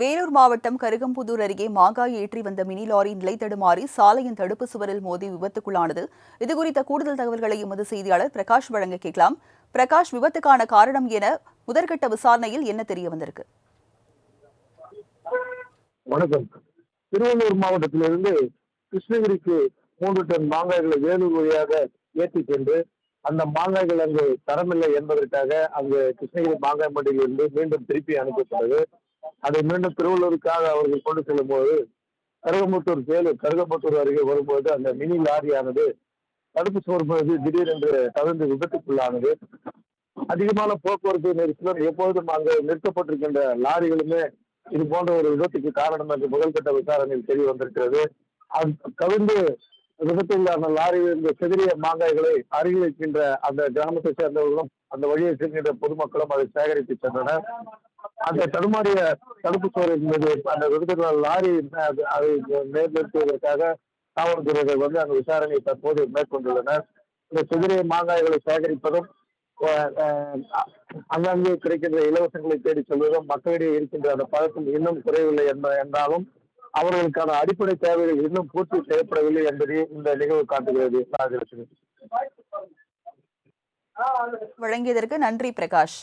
வேலூர் மாவட்டம் கருகம்புதூர் அருகே மாங்காய் ஏற்றி வந்த மினி லாரி நிலை தடுமாறி சாலையின் தடுப்பு சுவரில் மோதி விபத்துக்குள்ளானது. இதுகுறித்த கூடுதல் தகவல்களை எமது செய்தியாளர் பிரகாஷ் வழங்க கேட்கலாம். பிரகாஷ் விபத்துக்கான காரணம் என முதற்கட்ட விசாரணையில் என்ன தெரிய வந்திருக்கு? வணக்கம். திருவள்ளூர் மாவட்டத்திலிருந்து கிருஷ்ணகிரிக்கு மூன்று டன் மாங்காய்களை வேலூர் வழியாக ஏற்றி சென்று அந்த மாங்காய்கள் அங்கு தரமில்லை என்பதற்காக அங்கு கிருஷ்ணகிரி மாங்காய் மண்டியிலிருந்து மீண்டும் திருப்பி அனுப்பப்பட்டது. அதை மீண்டும் திருவள்ளூருக்காக அவர்கள் கொண்டு செல்லும் போது கருகம்புத்தூர் சேலு கருகம்புத்தூர் அருகே வரும்போது அந்த மினி லாரியானது தடுப்பு சுவர் மீது திடீரென்று தவிர்ந்து விபத்துக்குள்ளானது. அதிகமான போக்குவரத்து நெரிசலும் எப்போதும் அங்கு நிறுத்தப்பட்டிருக்கின்ற லாரிகளுமே இது போன்ற ஒரு விபத்துக்கு காரணம் என்று முதல்கட்ட விசாரணையில் தெரிய வந்திருக்கிறது. அது கவிழ்ந்து விபத்துள்ளான லாரியில் இருந்த சிதறிய மாங்காய்களை அருகில் இருக்கின்ற அந்த கிராமத்தை சேர்ந்தவர்களும் அந்த வழியை செல்கின்ற பொதுமக்களும் அதை சேகரித்து சென்றனர். அந்த தடுமாறிய தடுப்பு சுவரின் மீது அந்த விபத்துள்ள லாரி அது- அதை மேம்படுத்துவதற்காக காவல்துறையினர் வந்து அந்த விசாரணையை தற்போது மேற்கொண்டுள்ளனர். இந்த சிதறிய மாங்காய்களை சேகரிப்பதும் அங்கங்கே கிடைக்கின்ற இலவசங்களை தேடி செல்வதும் மக்களிடையே இருக்கின்ற அந்த பழக்கம் இன்னும் குறையவில்லை என்ப- என்றாலும் அவர்களுக்கான அடிப்படை தேவைகள் இன்னும் பூர்த்தி செய்யப்படவில்லை என்பதை இந்த நிகழ்வு காட்டுகிறது. வழங்கியதற்கு நன்றி பிரகாஷ்.